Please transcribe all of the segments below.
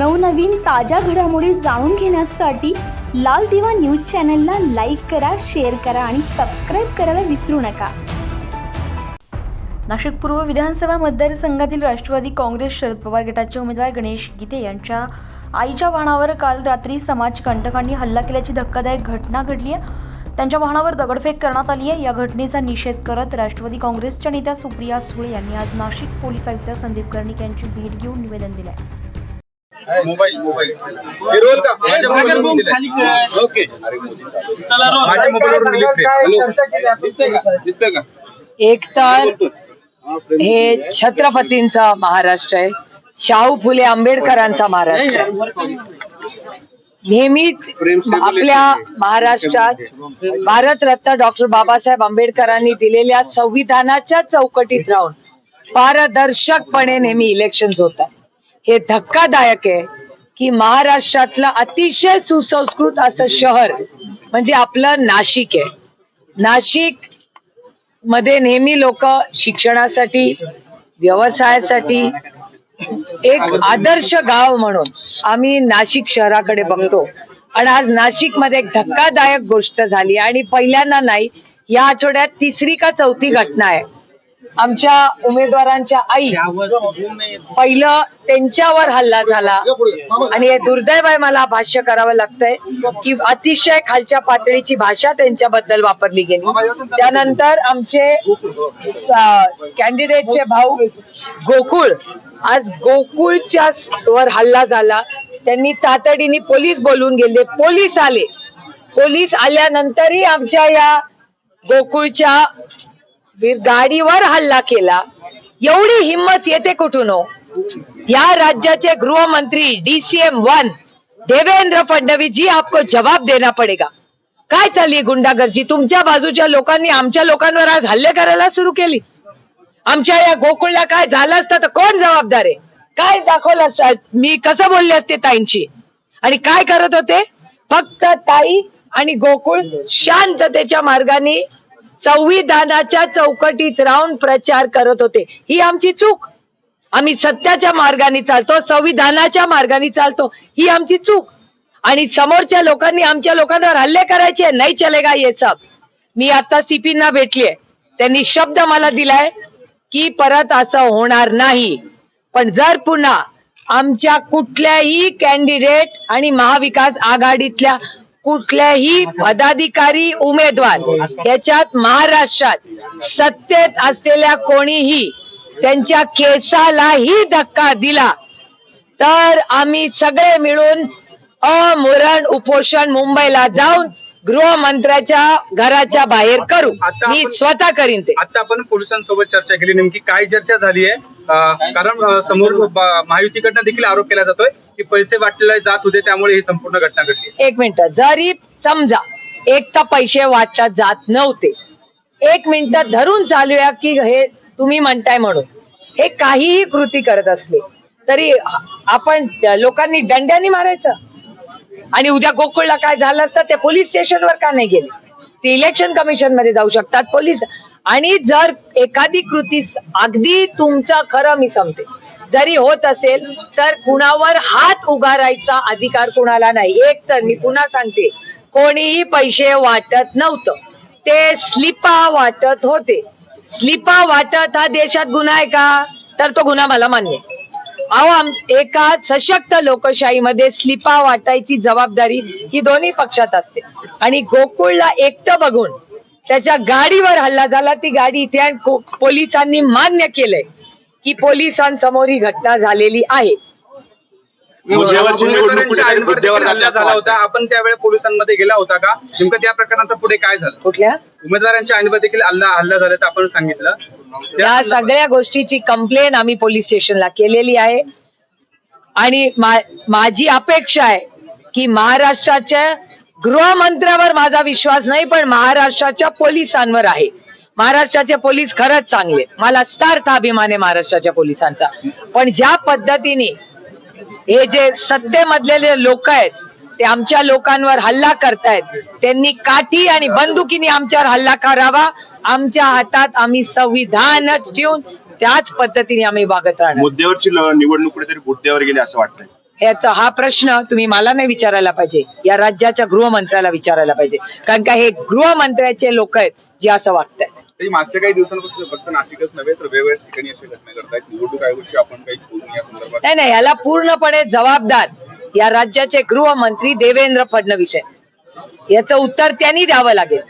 नवनवीन ताज्या घडामोडी जाणून घेण्यासाठी लाल दिवा न्यूज चॅनलला लाईक करा शेअर करा आणि सबस्क्राईब करायला विसरू नका. नाशिक पूर्व विधानसभा मतदारसंघातील राष्ट्रवादी काँग्रेस शरद पवार गटाचे उमेदवार गणेश गीते यांच्या आईच्या वाहनावर काल रात्री समाज कंटकांनी हल्ला केल्याची धक्कादायक घटना घडली आहे. त्यांच्या वाहनावर दगडफेक करण्यात आली आहे. या घटनेचा निषेध करत राष्ट्रवादी काँग्रेसच्या नेत्या सुप्रिया सुळे यांनी आज नाशिक पोलीस आयुक्त संदीप कर्णिक यांची भेट घेऊन निवेदन दिलं आहे मोबाईल मोबाईल. माझ्या. ओके. मोबाईलवरून दिसतंय का? एक तर हे छत्रपतींचा महाराष्ट्र आहे. शाहू फुले आंबेडकरांचा महाराष्ट्र नेहमीच आपल्या महाराष्ट्रात भारतरत्न डॉक्टर बाबासाहेब आंबेडकरांनी दिलेल्या संविधानाच्या चौकटीत राहून पारदर्शकपणे नेहमी इलेक्शन होतात. हे धक्कादायक आहे की महाराष्ट्रातलं अतिशय सुसंस्कृत असं शहर म्हणजे आपलं नाशिक आहे. नाशिकमध्ये नेहमी लोक शिक्षणासाठी व्यवसायासाठी एक आदर्श गाव म्हणून आम्ही नाशिक शहराकडे बघतो. आणि आज नाशिकमध्ये एक धक्कादायक गोष्ट झाली. आणि पहिल्यांदा नाही या आठवड्यात तिसरी का चौथी घटना आहे. आमच्या उमेदवारांच्या आई पहिलं त्यांच्यावर हल्ला झाला. आणि हे दुर्दैवाय मला भाष्य करावं लागतंय की अतिशय खालच्या पातळीची भाषा त्यांच्याबद्दल वापरली गेली. त्यानंतर आमचे कॅन्डिडेटचे भाऊ गोकुळ आज गोकुळच्या वर हल्ला झाला. त्यांनी तातडीने पोलीस बोलून गेले. पोलीस आले. पोलीस आल्यानंतरही आमच्या या गोकुळच्या गाडीवर हल्ला केला. एवढी हिंमत येते कुठून हो? या राज्याचे गृहमंत्री डीसीएम वन देवेंद्र फडणवीस जी आपको जवाब देना पडेगा. काय चालली गुंडागर्दी? तुमच्या बाजूच्या लोकांनी आमच्या लोकांवर आज हल्ले करायला सुरू केली. आमच्या या गोकुळला काय झालं असतं तर कोण जबाबदार आहे? काय दाखवलं असत? मी कसं बोलले असते ताईंची? आणि काय करत होते? फक्त ताई आणि गोकुळ शांततेच्या मार्गाने संविधानाच्या चौकटीत राहून प्रचार करत होते. ही आमची चूक. आम्ही सत्याच्या मार्गाने चालतो संविधानाच्या मार्गाने चालतो. ही आमची चूक. आणि समोरच्या लोकांनी आमच्या लोकांवर हल्ले करायचे नाही चलेगा ये सब. मी आता सीपींना भेटलीये. त्यांनी शब्द मला दिलाय की परत असं होणार नाही. पण जर पुन्हा आमच्या कुठल्याही कॅन्डिडेट आणि महाविकास आघाडीतल्या कुठल्याही पदाधिकारी उमेदवार याच्यात महाराष्ट्रात सत्तेत असलेल्या कोणीही त्यांच्या केसालाही धक्का दिला तर आम्ही सगळे मिळून अमुरण उपोषण मुंबईला जाऊन गृहमंत्र्याच्या घराच्या बाहेर करू. मी स्वतः करीन ते. आता आपण पोलिसांसोबत चर्चा केली. नेमकी काय चर्चा झाली आहे? कारण समोर महायुतीकडनं देखील आरोप केला जातोय. की पैसे वाटले जात होते त्यामुळे ही संपूर्ण घटना घडली. एक मिनिट. जरी समजा एक तर पैसे वाटत जात नव्हते एक मिनिट धरून चालूया की हे तुम्ही म्हणताय म्हणून. हे काहीही कृती करत असले तरी आपण त्या लोकांनी दंड्याने मारायचं. आणि उद्या गोकुळला काय झालं असतं ते पोलीस स्टेशनवर का नाही गेले? ते इलेक्शन कमिशनमध्ये जाऊ शकतात पोलीस. आणि जर एखादी कृती स- अगदी तुमचं खरं मी समते जरी होत असेल तर कुणावर हात उगारायचा अधिकार कुणाला नाही. एक तर मी पुन्हा सांगते कोणीही पैसे वाटत नव्हतं. ते स्लिपा वाटत होते. स्लिपा वाटत हा देशात गुन्हा आहे का? तर तो गुन्हा मला मान्य अहो एका सशक्त लोकशाहीमध्ये स्लिपा वाटायची जबाबदारी ही दोन्ही पक्षात असते. आणि गोकुळला एकटं बघून त्याच्या गाडीवर हल्ला झाला ती गाडी इथे आणि पोलिसांनी मान्य केलंय. की पोलिसांसमोर ही घटना झालेली आहे. झाला होता. आपण त्यावेळेस पोलिसांमध्ये गेला होता का? नेमकं त्या प्रकरणाचं पुढे काय झालं? कुठल्या? उमेदवारांच्या आणीवर देखील हल्ला हल्ला झाल्याचं आपण सांगितलं. त्या या सगळ्या गोष्टीची कंप्लेन आम्ही पोलीस स्टेशनला केलेली आहे. आणि माझी अपेक्षा आहे की महाराष्ट्राच्या गृहमंत्र्यावर माझा विश्वास नाही पण महाराष्ट्राच्या पोलिसांवर आहे. महाराष्ट्राचे पोलीस खरंच चांगले. मला सार्थ अभिमान आहे महाराष्ट्राच्या पोलिसांचा. पण ज्या पद्धतीने हे जे सत्तेमधलेले लोक आहेत ते आमच्या लोकांवर हल्ला करतायत त्यांनी काठी आणि बंदुकीने आमच्यावर हल्ला करावा. आमच्या हातात आम्ही संविधानच ठेवून त्याच पद्धतीने आम्ही वागत राहणार. मुद्द्यावरची निवडणूक कुठेतरी मुद्द्यावर गेली असं वाटतंय. याचा हा प्रश्न तुम्ही मला नाही विचारायला पाहिजे. या राज्याच्या गृहमंत्र्याला विचारायला पाहिजे. कारण का हे गृहमंत्र्याचे लोक आहेत जे असं तरी मागच्या काही दिवसांपासून फक्त नाशिकच नव्हे तर वेगवेगळ्या ठिकाणी अशी घटना घडतायत. निवडणूक आयोगाशी आपण काही बोलून या संदर्भात नाही नाही याला पूर्णपणे जबाबदार या राज्याचे गृहमंत्री देवेंद्र फडणवीस आहे याचं उत्तर त्यांनी द्यावं लागेल.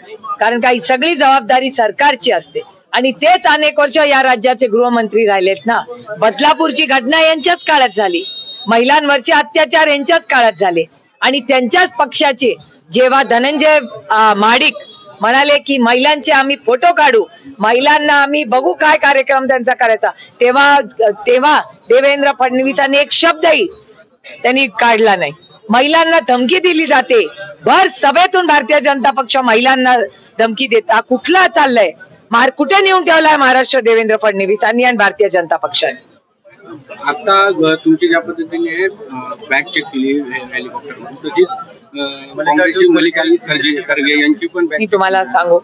कारण काही सगळी जबाबदारी सरकारची असते. आणि तेच अनेक वर्ष या राज्याचे गृहमंत्री राहिलेत ना. बदलापूरची घटना यांच्याच काळात झाली. महिलांवरचे अत्याचार यांच्याच काळात झाले. आणि त्यांच्याच पक्षाचे जेव्हा धनंजय माडिक म्हणाले की महिलांचे आम्ही फोटो काढू. महिलांना आम्ही बघू काय कार्यक्रम त्यांचा करायचा. तेव्हा तेव्हा देवेंद्र फडणवीसांनी एक शब्दही त्यांनी काढला नाही. महिलांना धमकी दिली जाते. भर सभेतून भारतीय जनता पक्ष महिलांना धमकी देता कुठला चाललाय? मार कुठे नेऊन ठेवलाय महाराष्ट्र देवेंद्र फडणवीसांनी आणि भारतीय जनता पक्षाने? आता तुमची ज्या पद्धतीने बॅग चेक केली हेलिकॉप्टर तशीच काँग्रेसची मल्लिकार्जुन खरगे खरगे यांची पण मी बॅग तुम्हाला सांगू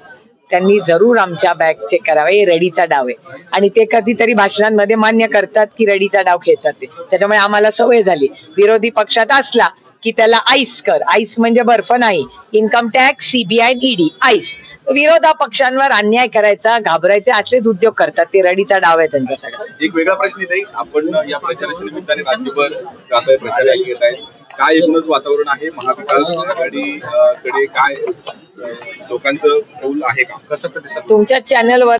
त्यांनी जरूर आमच्या बॅग चेक करावे हे रेडीचा डाव आहे. आणि ते कधीतरी भाषणांमध्ये मान्य करतात की रेडीचा डाव खेळतात ते. त्याच्यामुळे आम्हाला सवय झाली. विरोधी पक्षात असला की त्याला आईस कर. आईस म्हणजे बर्फ नाही. Income tax CBI ED ice विरोधा पक्षांवर अन्याय करायचा घाबरायचे असलेच उद्योग करतात. ते रडीचा डाव आहे त्यांचा सगळा एक वेगळा प्रश्न आपण या प्रचाराच्या निमित्ताने राज्यभर प्रचार काय एकूणच वातावरण आहे? महाविकास आघाडी कडे काय लोकांचं कौल आहे का? कसं प्रतिसाद? तुमच्या चॅनलवर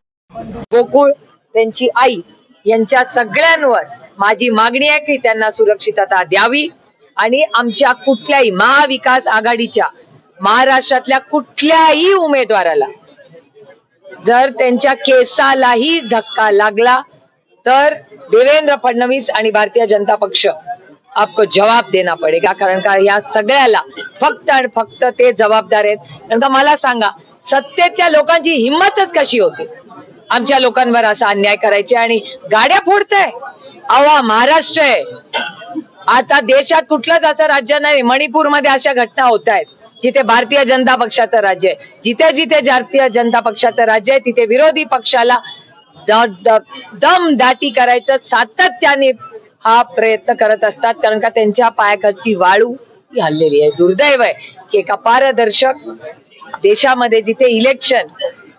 गोकुळ त्यांची आई यांच्या सगळ्यांवर माझी मागणी आहे की त्यांना सुरक्षितता द्यावी आणि आमच्या कुठल्याही महाविकास आघाडीच्या महाराष्ट्रातल्या कुठल्याही उमेदवाराला जर त्यांच्या केसालाही धक्का लागला तर देवेंद्र फडणवीस आणि भारतीय जनता पक्ष आपको जवाब देना पडेगा कारण का या सगळ्याला फक्त आणि फक्त ते जबाबदार आहेत. कारण का मला सांगा सत्तेच्या लोकांची हिंमतच कशी होते? आमच्या लोकांवर असा अन्याय करायचे आणि गाड्या फोडताय. अवा महाराष्ट्र आहे. आता देशात कुठलंच असं राज्य नाही मणिपूरमध्ये अशा घटना होत आहेत. जिथे भारतीय जनता पक्षाचं राज्य आहे. जिथे जिथे भारतीय जनता पक्षाचं राज्य आहे तिथे विरोधी पक्षाला दम दाटी करायचं सातत्याने हा प्रयत्न करत असतात. कारण का त्यांच्या पायाखालची वाळू ही हल्लेली आहे. दुर्दैव आहे की एका पारदर्शक देशामध्ये जिथे इलेक्शन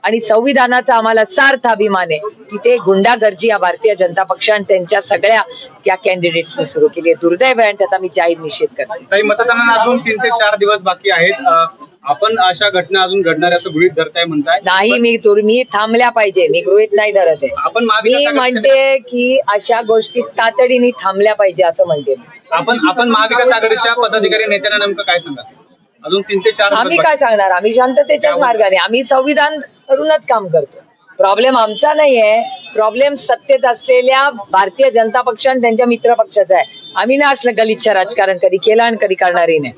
आणि संविधानाचा आम्हाला सार्थ अभिमान आहे. तिथे गुंडागर्जी या भारतीय जनता पक्ष आणि त्यांच्या सगळ्या त्या कॅन्डिडेट्सने सुरू केली आहे. दुर्दैव आहे त्याचा मी जाहीर निषेध करते. काही मतदानांना अजून तीन ते चार दिवस बाकी आहेत. आपण अशा घटना अजून घडणार असं गृहित धरताय म्हणताय. नाही मी मी थांबल्या पाहिजे. मी गृहित नाही धरत आहे. आपण मी म्हणते की अशा गोष्टी तातडीने थांबल्या पाहिजे असं म्हणते. आपण आपण महाविकास आघाडीच्या पदाधिकारी नेत्यांना नेमकं काय सांगा? अजून तीन ते चार आम्ही काय सांगणार? आम्ही शांततेच्याच मार्गाने. आम्ही संविधान करूनच काम करतो. प्रॉब्लेम आमचा नाहीये. प्रॉब्लेम सत्तेत असलेल्या भारतीय जनता पक्ष आणि त्यांच्या मित्र पक्षाचा आहे. आम्ही ना असलं गलिच्छ राजकारण कधी केलं आणि कधी करणारही नाही.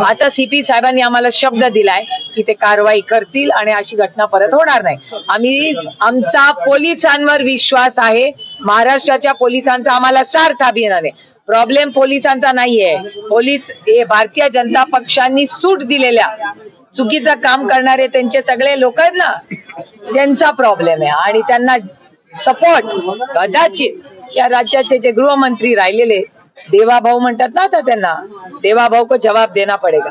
आता सीपी साहेबांनी आम्हाला शब्द दिलाय की ते कारवाई करतील आणि अशी घटना परत होणार नाही. आम्ही आमचा पोलिसांवर विश्वास आहे. महाराष्ट्राच्या पोलिसांचा आम्हाला सार्थ अभिमान आहे. प्रॉब्लेम पोलिसांचा नाहीये. पोलीस हे भारतीय जनता पक्षांनी सूट दिलेल्या चुकीचं काम करणारे त्यांचे सगळे लोक आहेत ना त्यांचा प्रॉब्लेम आहे. आणि त्यांना सपोर्ट कदाचित या राज्याचे जे गृहमंत्री राहिलेले देवाभाऊ म्हणतात ना आता त्यांना देवाभाऊ को जवाब देना पडेगा.